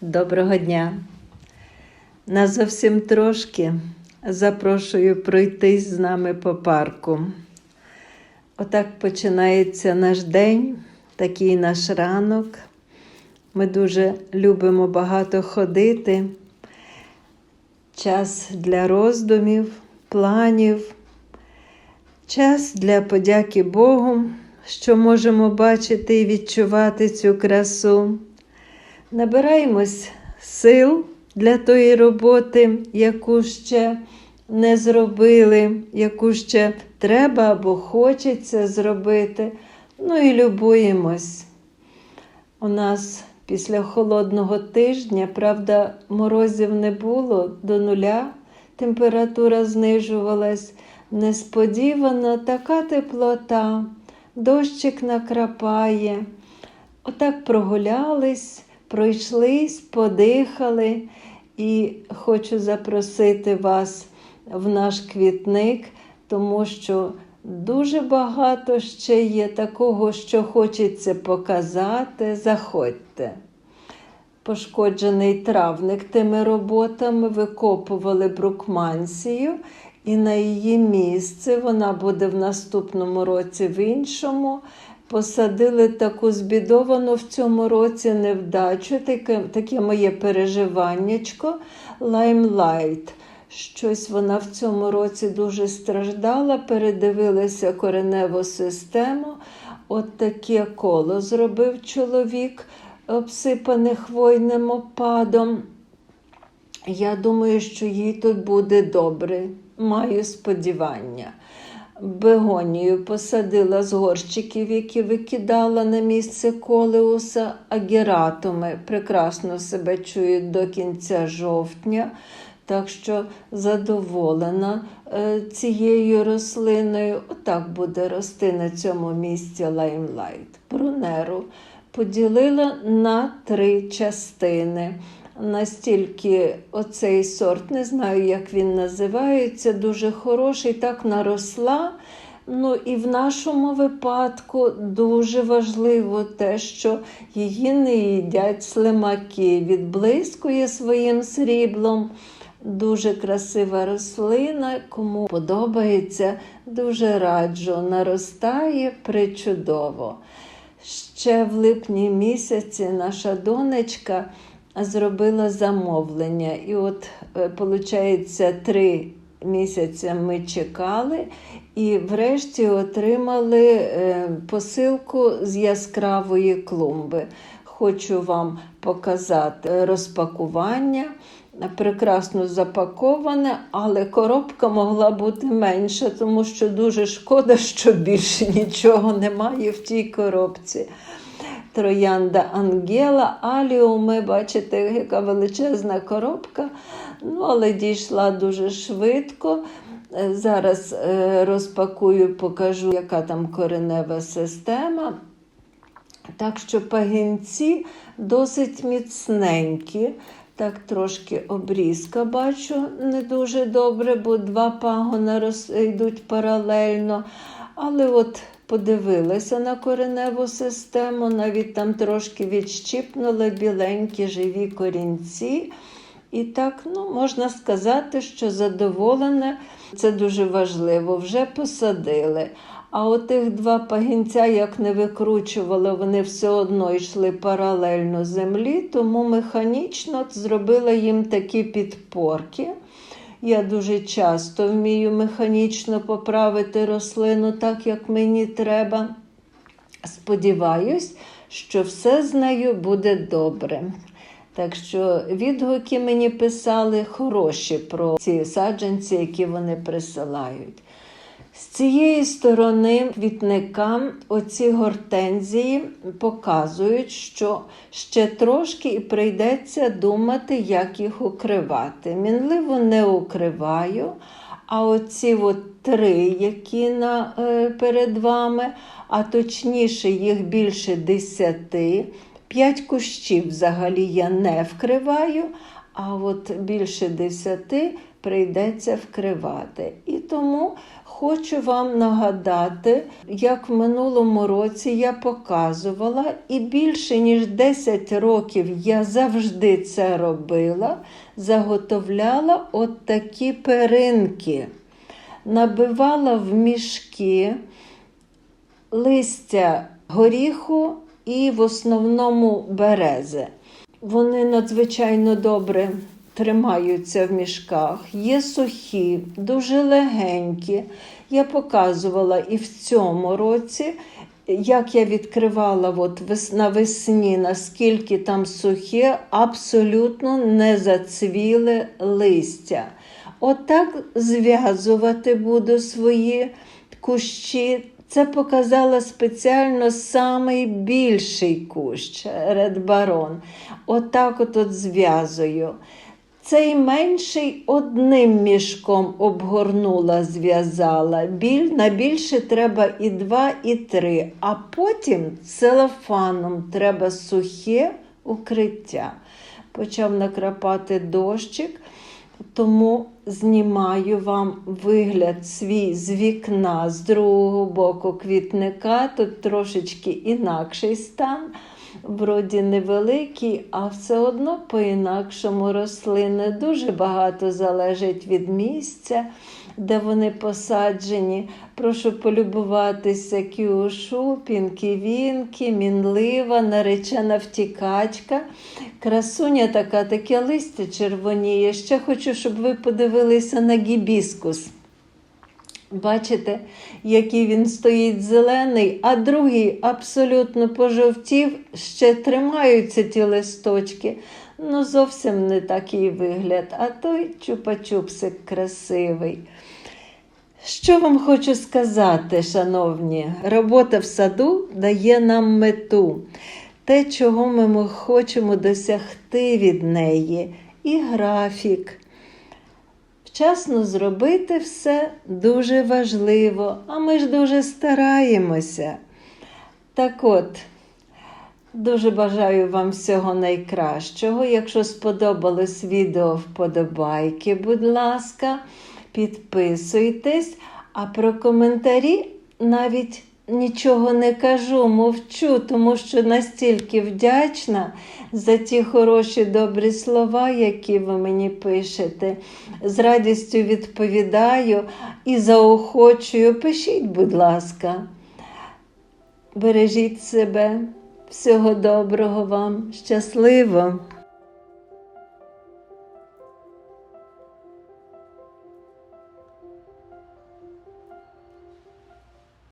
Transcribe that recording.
Доброго дня! На зовсім трошки запрошую пройтись з нами по парку. Отак починається наш день, такий наш ранок. Ми дуже любимо багато ходити. Час для роздумів, планів, час для подяки Богу, що можемо бачити і відчувати цю красу. Набираємось сил для тої роботи, яку ще не зробили, яку ще треба або хочеться зробити. Ну і любуємось. У нас після холодного тижня, правда, морозів не було до нуля, температура знижувалась. Несподівано така теплота, дощик накрапає. Отак прогулялись, пройшлись, подихали. І хочу запросити вас в наш квітник, тому що дуже багато ще є такого, що хочеться показати. Заходьте. Пошкоджений травник тими роботами викопували брукмансію, і на її місце вона буде в наступному році в іншому. Посадили таку збідовану в цьому році невдачу, таке, таке моє переживаннячко лаймлайт. Щось вона в цьому році дуже страждала, передивилася кореневу систему. От таке коло зробив чоловік, обсипане хвойним опадом. Я думаю, що їй тут буде добре. Маю сподівання. Бегонію посадила з горщиків, які викидала на місце колеуса, агератуми прекрасно себе чують до кінця жовтня. Так що задоволена е, цією рослиною. Отак буде рости на цьому місці лаймлайт. Брунеру поділила на три частини. Настільки оцей сорт, не знаю, як він називається, дуже хороший, так наросла. Ну і в нашому випадку дуже важливо те, що її не їдять слимаки, відблискує своїм сріблом. Дуже красива рослина, кому подобається, дуже раджу, наростає причудово. Ще в липні місяці наша донечка зробила замовлення. І от, виходить, три місяці ми чекали і врешті отримали посилку з яскравої клумби. Хочу вам показати розпакування. Прекрасно запаковане, але коробка могла бути менша, тому що дуже шкода, що більше нічого немає в тій коробці. Троянда Ангела, Аліуми, бачите, яка величезна коробка. Ну, але дійшла дуже швидко. Зараз розпакую, покажу, яка там коренева система. Так що пагінці досить міцненькі. Так, трошки обрізка бачу не дуже добре, бо два пагона роз... йдуть паралельно. Але от подивилася на кореневу систему, навіть там трошки відщипнули біленькі живі корінці. І так, ну, можна сказати, що задоволена, це дуже важливо, вже посадили. А отих два пагінця, як не викручували, вони все одно йшли паралельно землі, тому механічно зробила їм такі підпорки. Я дуже часто вмію механічно поправити рослину так, як мені треба. Сподіваюсь, що все з нею буде добре. Так що відгуки мені писали хороші про ці саджанці, які вони присилають. З цієї сторони квітника оці гортензії показують, що ще трошки і прийдеться думати, як їх укривати. Мінливо не укриваю, а оці от три, які на, е, перед вами, а точніше, їх більше десяти. П'ять кущів взагалі я не вкриваю, а от більше десяти прийдеться вкривати. І тому Хочу вам нагадати, як в минулому році я показувала, і більше ніж 10 років я завжди це робила, заготовляла от такі перинки, набивала в мішки листя горіху і в основному берези. Вони надзвичайно добре тримаються в мішках, є сухі, дуже легенькі. Я показувала і в цьому році, як я відкривала от навесні, наскільки там сухе, абсолютно не зацвіле листя. Отак зв'язувати буду свої кущі. Це показала спеціально самий більший кущ Ред Барон. Отак от, от зв'язую. Цей менший одним мішком обгорнула, зв'язала. Біль, на більше треба і два, і три. А потім целофаном треба сухе укриття. Почав накрапати дощик, тому знімаю вам вигляд свій з вікна з другого боку квітника. Тут трошечки інакший стан. Вроді невеликий, а все одно по-інакшому рослини. Дуже багато залежить від місця, де вони посаджені. Прошу полюбуватися кіушу, пінківінки, мінлива, наречена втікачка. Красуня така, таке листя червоніє. Ще хочу, щоб ви подивилися на гібіскус. Бачите, який він стоїть зелений, а другий абсолютно пожовтів, ще тримаються ті листочки. Ну, зовсім не такий вигляд, а той чупа-чупсик красивий. Що вам хочу сказати, шановні, робота в саду дає нам мету, те, чого ми хочемо досягти від неї, і графік. Вчасно зробити все дуже важливо, а ми ж дуже стараємося. Так от, дуже бажаю вам всього найкращого. Якщо сподобалось відео, вподобайки, будь ласка, підписуйтесь, а про коментарі навіть нічого не кажу, мовчу, тому що настільки вдячна за ті хороші добрі слова, які ви мені пишете. З радістю відповідаю і заохочую. Пишіть, будь ласка. Бережіть себе, всього доброго вам, щасливо!